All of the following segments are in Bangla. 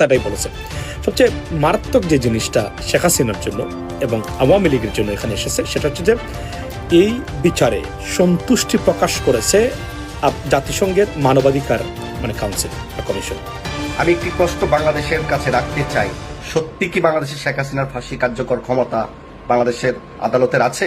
তাটাই বলেছে। সবচেয়ে মারাত্মক যে জিনিসটা শেখ হাসিনার জন্য এবং আওয়ামী লীগের জন্য এখানে এসেছে, সেটা হচ্ছে যে এই বিচারে সন্তুষ্টি প্রকাশ করেছে জাতিসংঘের মানবাধিকার মানে কাউন্সিল বা কমিশন আমি একটি প্রশ্ন বাংলাদেশের কাছে রাখতে চাই। সত্যি কি বাংলাদেশের শেখ হাসিনার ফাঁসি কার্যকর ক্ষমতা বাংলাদেশের আদালতের আছে?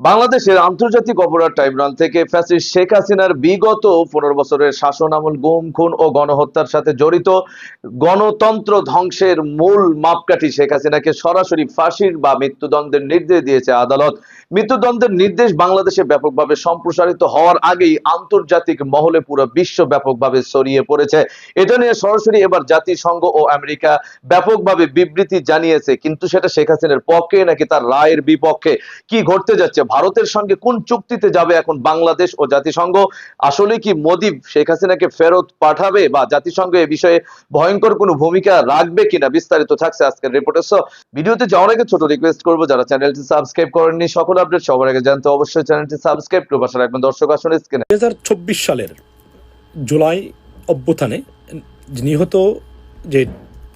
বাংলাদেশের আন্তর্জাতিক অপরাধ ট্রাইব্যুনাল থেকে ফ্যাসিস্ট শেখ হাসিনার বিগত পনেরো বছরের শাসন আমল, গুম, খুন ও গণহত্যার সাথে জড়িত গণতন্ত্র ধ্বংসের মূল মাপকাঠি শেখ হাসিনাকে সরাসরি ফাঁসির বা মৃত্যুদণ্ডের নির্দেশ দিয়েছে আদালত। মৃত্যুদণ্ডের নির্দেশ বাংলাদেশে ব্যাপকভাবে সম্প্রসারিত হওয়ার আগেই আন্তর্জাতিক মহলে পুরো বিশ্ব ব্যাপকভাবে ছড়িয়ে পড়েছে। এটা নিয়ে সরাসরি এবার জাতিসংঘ ও আমেরিকা ব্যাপকভাবে বিবৃতি জানিয়েছে, কিন্তু সেটা শেখ হাসিনার পক্ষে নাকি তার রায়ের বিপক্ষে? কি ঘটতে যাচ্ছে? ভারতের সঙ্গে কোন চুক্তিতে যাবে এখন বাংলাদেশ ও জাতিসংঘ? আসলে কি মোদি শেখ হাসিনাকে ফেরত পাঠাবে বা জাতিসংঘ এ বিষয়ে ভয়ঙ্কর কোনো ভূমিকা রাখবে কিনা বিস্তারিত থাকছে আজকের রিপোর্টে সো ভিডিওতে যাওয়ার আগে ছোট রিকোয়েস্ট করব, যারা চ্যানেলটি সাবস্ক্রাইব করেননি, সকল আপডেট সবার আগে জানতে অবশ্যই চ্যানেলটি সাবস্ক্রাইব করে পাশে রাখবেন। দর্শক আসলে স্ক্রিনে দুই হাজার চব্বিশ সালের জুলাই অভ্যুত্থানে নিহত যে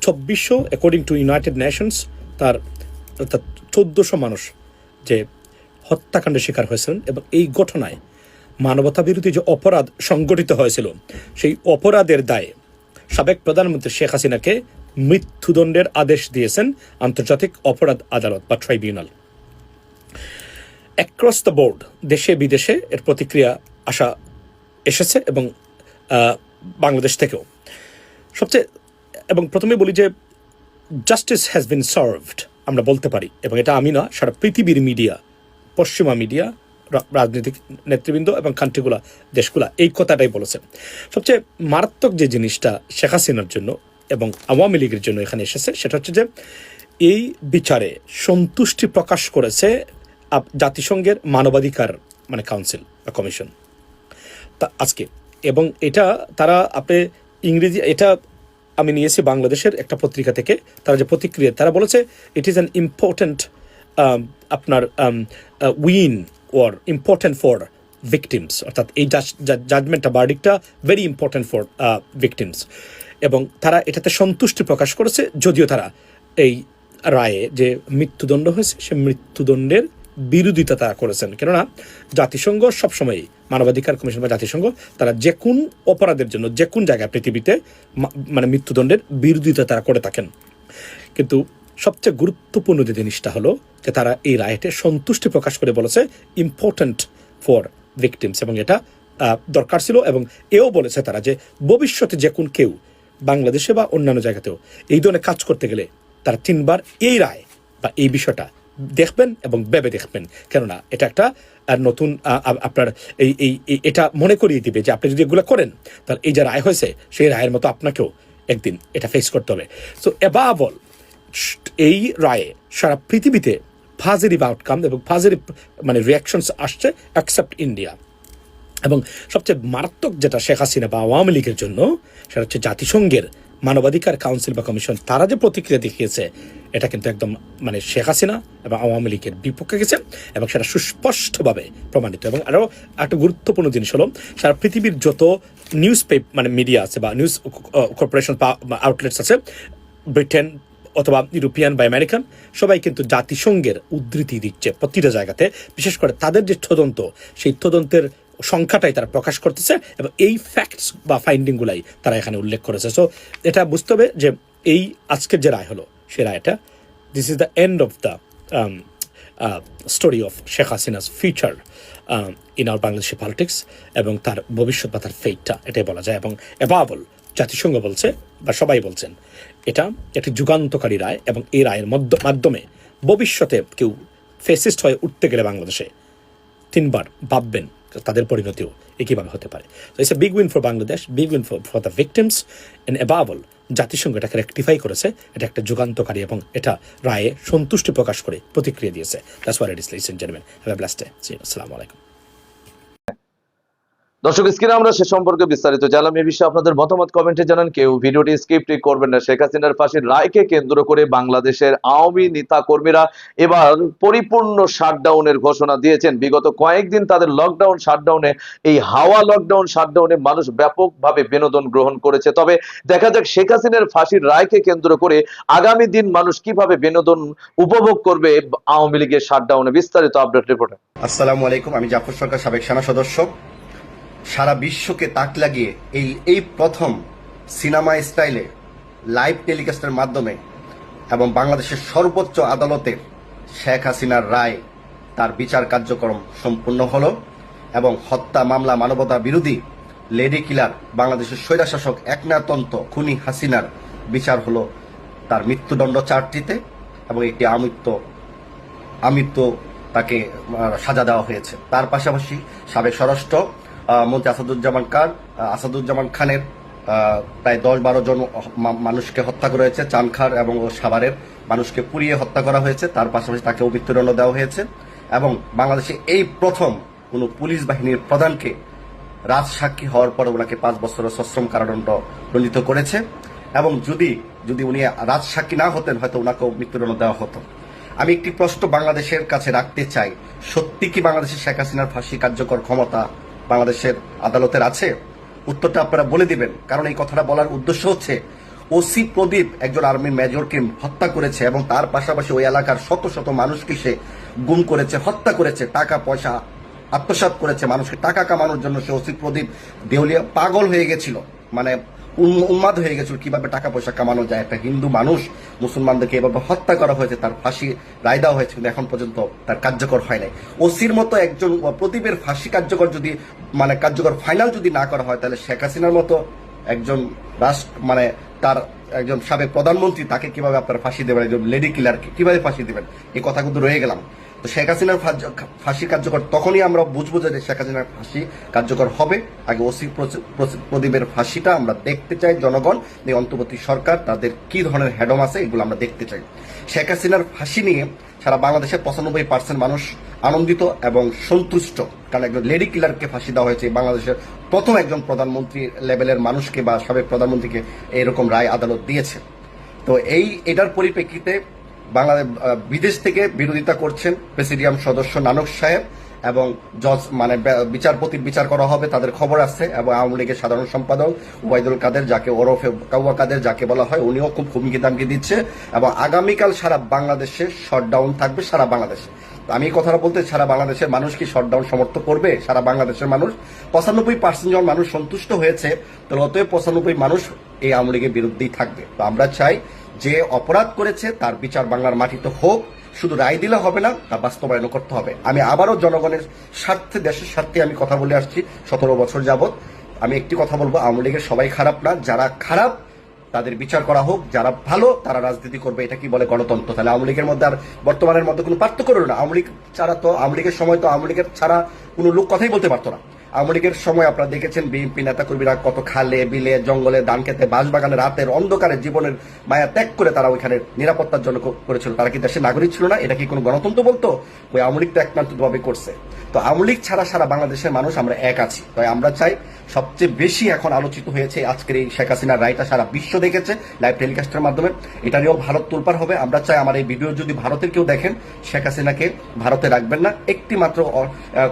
চব্বিশশো অ্যাকর্ডিং টু ইউনাইটেড নেশনস তার অর্থাৎ চোদ্দশো মানুষ যে হত্যাকাণ্ডের শিকার হয়েছিলেন এবং এই ঘটনায় মানবতা বিরোধী যে অপরাধ সংগঠিত হয়েছিল, সেই অপরাধের দায়ে সাবেক প্রধানমন্ত্রী শেখ হাসিনাকে মৃত্যুদণ্ডের আদেশ দিয়েছেন আন্তর্জাতিক অপরাধ আদালত বা ট্রাইব্যুনাল। অ্যাক্রস দ্য বোর্ড দেশে বিদেশে এর প্রতিক্রিয়া আসা এসেছে এবং বাংলাদেশ থেকেও। সবচেয়ে, এবং প্রথমে বলি যে জাস্টিস হ্যাজ বিন সার্ভড আমরা বলতে পারি, এবং এটা আমি না, সারা পৃথিবীর মিডিয়া পশ্চিমা মিডিয়া রাজনৈতিক নেতৃবৃন্দ এবং কান্ট্রিগুলা দেশগুলা এই কথাটাই বলেছে সবচেয়ে মারাত্মক যে জিনিসটা শেখ হাসিনার জন্য এবং আওয়ামী লীগের জন্য এখানে এসেছে, সেটা হচ্ছে যে এই বিচারে সন্তুষ্টি প্রকাশ করেছে জাতিসংঘের মানবাধিকার মানে কাউন্সিল বা কমিশন তা আজকে, এবং এটা তারা আপনি ইংরেজি, এটা আমি নিয়েছি বাংলাদেশের একটা পত্রিকা থেকে, তারা যে প্রতিক্রিয়া, তারা বলেছে ইট ইজ অ্যান ইম্পর্ট্যান্ট আপনার win or important for victims অর্থাৎ এই জাজমেন্টটা বার্ডিকটা ভেরি ইম্পর্টেন্ট ফর ভিকটিমস এবং তারা এটাতে সন্তুষ্টি প্রকাশ করেছে, যদিও তারা এই রায়ে যে মৃত্যুদণ্ড হয়েছে, সে মৃত্যুদণ্ডের বিরোধিতা তারা করেছেন। কেননা জাতিসংঘ সবসময় মানবাধিকার কমিশন বা জাতিসংঘ, তারা যে কোন অপরাধের জন্য, যে কোন জায়গায়, পৃথিবীতে মানে মৃত্যুদণ্ডের বিরোধিতা তারা করে থাকেন। কিন্তু সবচেয়ে গুরুত্বপূর্ণ যে জিনিসটা হলো যে তারা এই রায়টে সন্তুষ্টি প্রকাশ করে বলেছে ইম্পর্ট্যান্ট ফর ভিকটিমস এবং এটা দরকার ছিল এবং এও বলেছে তারা যে ভবিষ্যতে যে কোন কেউ বাংলাদেশে বা অন্যান্য জায়গাতেও এই ধরনের কাজ করতে গেলে তারা তিনবার এই রায় বা এই বিষয়টা দেখবেন এবং ভেবে দেখবেন। কেননা এটা একটা নতুন আপনার এই এই এটা মনে করিয়ে দিবে যে আপনি যদি এগুলো করেন, তাহলে এই যে রায় হয়েছে, সেই রায়ের মতো আপনাকেও একদিন এটা ফেস করতে হবে। সো এবাবল এই রায়ে সারা পৃথিবীতে পজিটিভ আউটকাম এবং পজিটিভ মানে রিয়াকশনস আসছে অ্যাকসেপ্ট ইন্ডিয়া এবং সবচেয়ে মারাত্মক যেটা শেখ হাসিনা বা আওয়ামী লীগের জন্য, সেটা হচ্ছে জাতিসংঘের মানবাধিকার কাউন্সিল বা কমিশন তারা যে প্রতিক্রিয়া দেখিয়েছে, এটা কিন্তু একদম মানে শেখ হাসিনা এবং আওয়ামী লীগের বিপক্ষে গেছে এবং সেটা সুস্পষ্টভাবে প্রমাণিত। এবং আরও একটা গুরুত্বপূর্ণ জিনিস হলো, সারা পৃথিবীর যত নিউজ মানে মিডিয়া আছে বা নিউজ কর্পোরেশন বা আউটলেটস আছে ব্রিটেন অথবা ইউরোপিয়ান বা আমেরিকান, সবাই কিন্তু জাতিসংঘের উদ্ধৃতি দিচ্ছে প্রতিটা জায়গাতে, বিশেষ করে তাদের যে তদন্ত, সেই তদন্তের সংখ্যাটাই তারা প্রকাশ করতেছে এবং এই ফ্যাক্টস বা ফাইন্ডিংগুলাই তারা এখানে উল্লেখ করেছে। সো এটা বুঝতে হবে যে এই আজকের যে রায় হলো, সে রায়টা this is the end of the story of Sheikh Hasina's future in our Bangladeshi politics এবং তার ভবিষ্যৎ বা তার ফেটটা এটাই বলা যায় এবং এবাবল জাতিসংঘ বলছে বা সবাই বলছেন, এটা একটি যুগান্তকারী রায় এবং এই রায়ের মধ্য- মাধ্যমে ভবিষ্যতে কেউ ফেসিস্ট হয়ে উঠতে গেলে বাংলাদেশে তিনবার ভাববেন তাদের পরিণতিও একইভাবে হতে পারে। তো it's a big win for Bangladesh big win for for the victims and এবাবল জাতিসংঘ এটাকে রেক্টিফাই করেছে, এটা একটা যুগান্তকারী এবং এটা রায়ে সন্তুষ্টি প্রকাশ করে প্রতিক্রিয়া দিয়েছে। That's war it is listen gentleman have a blast আসসালামু আলাইকুম দর্শক, স্ক্রিনে আমরা সে সম্পর্কে বিস্তারিত জানলাম। এই বিষয়ে আপনাদের মতামত কমেন্টে জানান। কেউ ভিডিওটি স্কিপ করবেন না। শেখ হাসিনার ফাঁসির রায়কে কেন্দ্র করে বাংলাদেশের আওয়ামী নেতা কর্মীরা এবার পরিপূর্ণ শাটডাউনের ঘোষণা দিয়েছেন। বিগত কয়েকদিন তাদের লকডাউন শাটডাউনে, এই হাওয়া লকডাউন শাটডাউনে মানুষ ব্যাপকভাবে বিনোদন গ্রহণ করেছে। তবে দেখা যাক শেখ হাসিনার ফাঁসির রায়কে কেন্দ্র করে আগামী দিন মানুষ কীভাবে বিনোদন উপভোগ করবে আওয়ামী লীগের শাটডাউনে। বিস্তারিত আপডেট রিপোর্টে। আসসালামু আলাইকুম। আমি জাফর সরকার, সাবেক সেনা সদস্য। সারা বিশ্বকে তাক লাগিয়ে এই এই প্রথম সিনেমা স্টাইলে লাইভ টেলিকাস্টের মাধ্যমে এবং বাংলাদেশের সর্বোচ্চ আদালতের শেখ হাসিনার রায় তার বিচার কার্যক্রম সম্পূর্ণ হলো এবং হত্যা মামলা মানবতা বিরোধী লেডি কিলার বাংলাদেশের স্বৈরাশাসক একনাতন্ত খুনি হাসিনার বিচার হলো তার মৃত্যুদণ্ড চারটিতে এবং একটি আমৃত্য আমৃত্য তাকে সাজা দেওয়া হয়েছে। তার পাশাপাশি সাবেক স্বরাষ্ট্র মন্ত্রী আসাদুজ্জামান খান আসাদুজ্জামান খানের প্রায় দশ বারো জন মানুষকে হত্যা করা হয়েছে চানখার এবং সাভারের মানুষকে পুড়িয়ে হত্যা করা হয়েছে। তার পাশাপাশি তাকে মৃত্যুদণ্ড দেওয়া হয়েছে এবং বাংলাদেশে এই প্রথম কোনো পুলিশ বাহিনীর প্রধানকে রাজসাক্ষী হওয়ার পর ওনাকে পাঁচ বছরের সশ্রম কারাদণ্ড দণ্ডিত করেছে এবং যদি যদি উনি রাজসাক্ষী না হতেন, হয়তো ওনাকেও মৃত্যুদণ্ড দেওয়া হতো। আমি একটি প্রশ্ন বাংলাদেশের কাছে রাখতে চাই। সত্যি কি বাংলাদেশের শেখ হাসিনার ফাঁসি কার্যকর ক্ষমতা বাংলাদেশের আদালতের আছে। উত্তরটা আপনারা বলে দিবেন। কারণ এই কথাটা বলার উদ্দেশ্য হচ্ছে, ওসি প্রদীপ একজন আর্মি মেজরকে হত্যা করেছে এবং তার পাশাপাশি ওই এলাকার শত শত মানুষকে সে গুম করেছে, হত্যা করেছে, টাকা, পয়সা আত্মসাত করেছে মানুষকে। টাকা কামানোর জন্য সে ওসি প্রদীপ দেউলিয়া পাগল হয়ে গেছিল। মানে উন্মাদ হয়ে গেছিল। কীভাবে টাকা পয়সা কামানো যায়? একটা হিন্দু মানুষ মুসলমানদেরকে এভাবে হত্যা করা হয়েছে, তার ফাঁসি রায় দেওয়া হয়েছে, কিন্তু এখন পর্যন্ত তার কার্যকর হয় নাই। ওসির মতো একজন প্রদীপের ফাঁসি কার্যকর যদি মানে কার্যকর ফাইনাল যদি না করা হয়, তাহলে শেখ হাসিনার মতো একজন রাষ্ট্র মানে তার একজন সাবেক প্রধানমন্ত্রী তাকে কীভাবে আপনার ফাঁসি দেবেন, একজন লেডি কিলারকে কীভাবে ফাঁসি দেবেন? এই কথা কিন্তু রয়ে গেলাম। তো শেখ হাসিনার ফাঁসি কার্যকর, তখনই আমরা বুঝব যে শেখ হাসিনার ফাঁসি কার্যকর হবে। আগে ওসি প্রদীপের ফাঁসিটা আমরা দেখতে চাই জনগণ, যে অন্তর্বর্তী সরকার তাদের কি ধরনের হ্যাডম আছে এগুলো আমরা দেখতে চাই। শেখ হাসিনার ফাঁসি নিয়ে সারা বাংলাদেশের পঁচানব্বই পার্সেন্ট মানুষ আনন্দিত এবং সন্তুষ্ট। কারণ একজন লেডি কিলারকে ফাঁসি দেওয়া হয়েছে, বাংলাদেশের প্রথম একজন প্রধানমন্ত্রী লেভেলের মানুষকে বা সাবেক প্রধানমন্ত্রীকে এরকম রায় আদালত দিয়েছে। তো এই, এটার পরিপ্রেক্ষিতে বাংলাদেশ বিদেশ থেকে বিরোধিতা করছেন প্রেসিডিয়াম সদস্য নানক সাহেব এবং জজ মানে বিচারপতির বিচার করা হবে, তাদের খবর আছে এবং আওয়ামী লীগের সাধারণ সম্পাদক ওবায়দুল কাদের, যাকে ওরফে কাউয়া কাদের যাকে বলা হয়, উনিও খুব হুমকি দামকি দিচ্ছে এবং আগামীকাল সারা বাংলাদেশে শটডাউন থাকবে, সারা বাংলাদেশে। আমি এই কথাটা বলতে সারা বাংলাদেশের মানুষ কি শটডাউন সমর্থ করবে? সারা বাংলাদেশের মানুষ? পঁচানব্বই পার্সেন্ট যখন মানুষ সন্তুষ্ট হয়েছে, তাহলে অতএব পঁচানব্বই মানুষ এই আওয়ামী লীগের বিরুদ্ধেই থাকবে। তো আমরা চাই যে অপরাধ করেছে তার বিচার বাংলার মাটিতে হোক, শুধু রায় দিলে হবে না, তা বাস্তবায়ন করতে হবে। আমি আবারও জনগণের স্বার্থে, দেশের স্বার্থে আমি কথা বলে আসছি, সতেরো বছর যাবৎ। আমি একটি কথা বলব, আওয়ামী লীগের সবাই খারাপ না, যারা খারাপ, তাদের বিচার করা হোক, যারা ভালো, তারা রাজনীতি করবে, এটা কি বলে গণতন্ত্র? তাহলে আওয়ামী লীগের মধ্যে আর বর্তমানের মধ্যে কোনো পার্থক্য রইল না? আওয়ামী লীগ ছাড়া তো, আওয়ামী লীগের সময় তো আওয়ামী লীগের ছাড়া কোনো লোক কথাই বলতে পারতো না। লীগের সময় আপনারা দেখেছেন বিএনপি নেতাকর্মীরা কত খালে, বিলে, জঙ্গলে ধান খেতে বাঁশবাগানে রাতের অন্ধকারে জীবনের মায়া ত্যাগ করে তারা ওইখানে নিরাপত্তার জন্য করেছিল। তারা কি দেশের নাগরিক ছিল না? এটা কি কোনো গণতন্ত্র বলতো? ওই আওয়ামী লীগ তো একমাত্রভাবে করছে। তো আওয়ামী লীগ ছাড়া সারা বাংলাদেশের মানুষ আমরা এক আছি। তাই আমরা চাই সবচেয়ে বেশি এখন আলোচিত হয়েছে আজকের এই শেখ হাসিনার রায়টা সারা বিশ্ব দেখেছে লাইভ টেলিকাস্টের মাধ্যমে। এটা নিয়েও ভারত তোলপার হবে। আমরা চাই আমার এই ভিডিও যদি ভারতের কেউ দেখেন, শেখ হাসিনাকে ভারতে রাখবেন না। একটি মাত্র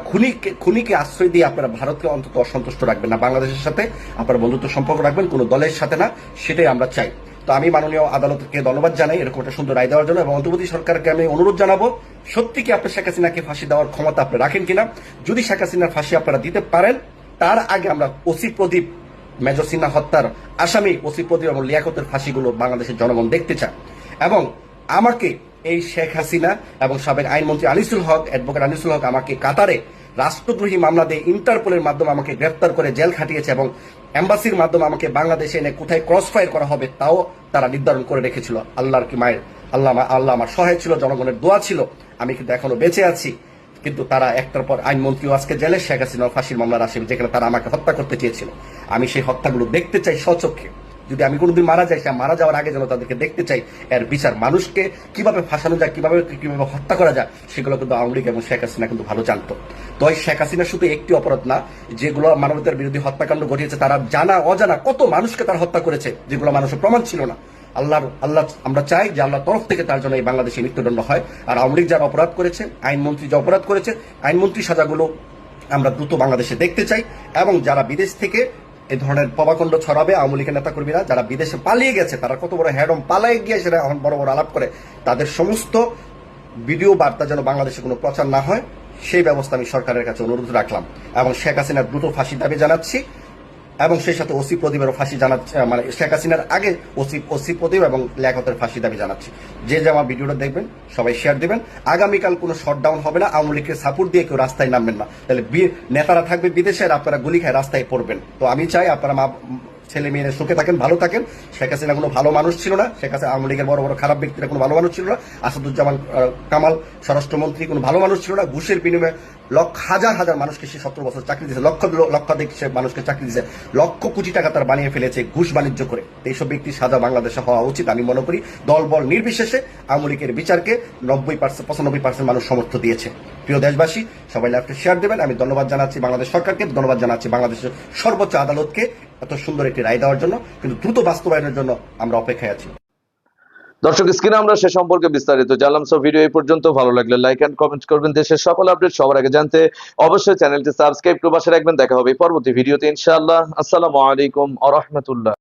খুনিকে খুনিকে আশ্রয় দিয়ে আপনারা ভারতকে অন্তত অসন্তুষ্ট রাখবেন না। বাংলাদেশের সাথে আপনারা বন্ধুত্ব সম্পর্ক রাখবেন, কোনো দলের সাথে না। সেটাই আমরা চাই। তো আমি মাননীয় আদালতকে ধন্যবাদ জানাই এরকম একটা সুন্দর রায় দেওয়ার জন্য এবং অন্তর্বর্তী সরকারকে আমি অনুরোধ জানাব, সত্যি কি আপনি শেখ হাসিনাকে ফাঁসি দেওয়ার ক্ষমতা আপনি রাখেন কিনা? যদি শেখ হাসিনার ফাঁসি আপনারা দিতে পারেন তার আগে আমরা ওসি প্রদীপ মেজর সিনহা হত্যার আসামি ওসি প্রদীপ এবং লিয়াকতের ফাঁসিগুলো বাংলাদেশের জনগণ দেখতে চান এবং আমাকে এই শেখ হাসিনা এবং সাবেক আইনমন্ত্রী আনিসুল হক, অ্যাডভোকেট আনিসুল হক আমাকে কাতারে রাষ্ট্রদ্রোহী মামলা দিয়ে ইন্টারপোলের মাধ্যমে আমাকে গ্রেফতার করে জেল খাটিয়েছে এবং এম্বাসির মাধ্যমে আমাকে বাংলাদেশে এনে কোথায় ক্রস ফায়ার করা হবে তাও তারা নির্ধারণ করে রেখেছিল। আল্লাহর কি মায়ের আল্লাহ আল্লাহ আমার সহায় ছিল, জনগণের দোয়া ছিল। আমি কিন্তু এখনও বেঁচে আছি। কিন্তু তারা একটার পর আইনমন্ত্রীও আজকে জেলে শেখ হাসিনা ফাঁসির মামলার আসামি, যেখানে তারা আমাকে হত্যা করতে চেয়েছিল। আমি সেই হত্যাগুলো দেখতে চাই স্বচক্ষে। যদি আমি কোনোদিন মারা যাই, সে মারা যাওয়ার আগে যেন তাদেরকে দেখতে চাই, এর বিচার মানুষকে কীভাবে ফাঁসানো যায়, কীভাবে কীভাবে হত্যা করা যায়, সেগুলো কিন্তু আওয়ামী লীগ এবং শেখ হাসিনা কিন্তু ভালো জানতো। তো এই শেখ হাসিনা শুধু একটি অপরাধ না, যেগুলো মানবতার বিরোধী হত্যাকাণ্ড ঘটিয়েছে, তারা জানা, অজানা কত মানুষকে তারা হত্যা করেছে, যেগুলো মানুষের প্রমাণ ছিল না। আল্লাহর, আল্লাহ, আমরা চাই যে আল্লাহর তরফ থেকে তার জন্য এই বাংলাদেশে মৃত্যুদণ্ড হয়। আর আওয়ামী যারা অপরাধ করেছে, আইনমন্ত্রী যে অপরাধ করেছে, আইনমন্ত্রী সাজাগুলো আমরা দ্রুত বাংলাদেশে দেখতে চাই। এবং যারা বিদেশ থেকে এই ধরনের পবাকণ্ড ছড়াবে, আওয়ামী লীগের নেতাকর্মীরা, যারা বিদেশে পালিয়ে গেছে, তারা কত বড় হ্যাডম পালায় গিয়ে সেটা এখন বড় বড় আলাপ করে, তাদের সমস্ত ভিডিও বার্তা যেন বাংলাদেশে কোনো প্রচার না হয়, সেই ব্যবস্থা আমি সরকারের কাছে অনুরোধ রাখলাম। এবং শেখ হাসিনার দ্রুত ফাঁসি দাবি জানাচ্ছি। এবং সেই সাথে ওসি প্রদীপেরও ফাঁসি জানাচ্ছে মানে শেখ হাসিনার আগে ওসি ওসি প্রদীপ এবং লেখতের ফাঁসি দাবি জানাচ্ছি। যে যে আমার ভিডিওটা দেখবেন, সবাই শেয়ার দেবেন। আগামীকাল কোনো শটডাউন হবে না, আওয়ামী লীগকে সাপোর্ট দিয়ে কেউ রাস্তায় নামবেন না। তাহলে নেতারা থাকবে বিদেশের আপনারা গুলি খায় রাস্তায় পড়বেন। তো আমি চাই আপনারা ছেলে মেয়েরা সুখে থাকেন, ভালো থাকেন। শেখ হাসিনা কোনো ভালো মানুষ ছিল না। শেখ হাসিনা আওয়ামী লীগের বড় বড় খারাপ ব্যক্তিরা কোনো ভালো মানুষ ছিল না। আসাদুজ্জামান কামাল, স্বরাষ্ট্রমন্ত্রী কোনো ভালো মানুষ ছিল না। ঘুষের বিনিময়ে লক্ষ, হাজার হাজার মানুষকে সে সতেরো বছর চাকরি দিয়েছে। লক্ষ লক্ষাধিক সে মানুষকে চাকরি দিয়েছে। লক্ষ কোটি টাকা তার বানিয়ে ফেলেছে ঘুষ বাণিজ্য করে। এইসব ব্যক্তির সাজা বাংলাদেশে হওয়া উচিত আমি মনে করি। দল বল নির্বিশেষে আওয়ামী লীগের বিচারকে নব্বই পার্সেন্ট, পঁচানব্বই পার্সেন্ট মানুষ সমর্থ দিয়েছে। প্রিয় দেশবাসী, সবাই লাইভটা শেয়ার দেবেন। আমি ধন্যবাদ জানাচ্ছি বাংলাদেশ সরকারকে। ধন্যবাদ জানাচ্ছি বাংলাদেশের সর্বোচ্চ আদালতকে। এত সুন্দর একটি রায় দেওয়ার জন্য, কিন্তু দ্রুত বাস্তবায়নের জন্য আমরা অপেক্ষায় আছি। দর্শক, স্ক্রিনে আমরা সে সম্পর্কে বিস্তারিত জানলাম সব ভিডিও এই পর্যন্ত। ভালো লাগলে লাইক অ্যান্ড কমেন্ট করবেন। দেশের সকল আপডেট সবার আগে জানতে অবশ্যই চ্যানেলটি সাবস্ক্রাইব করে পাশে রাখবেন। দেখা হবে পরবর্তী ভিডিওতে ইনশাআল্লাহ। আসসালামু আলাইকুম আ রহমতুল্লাহ।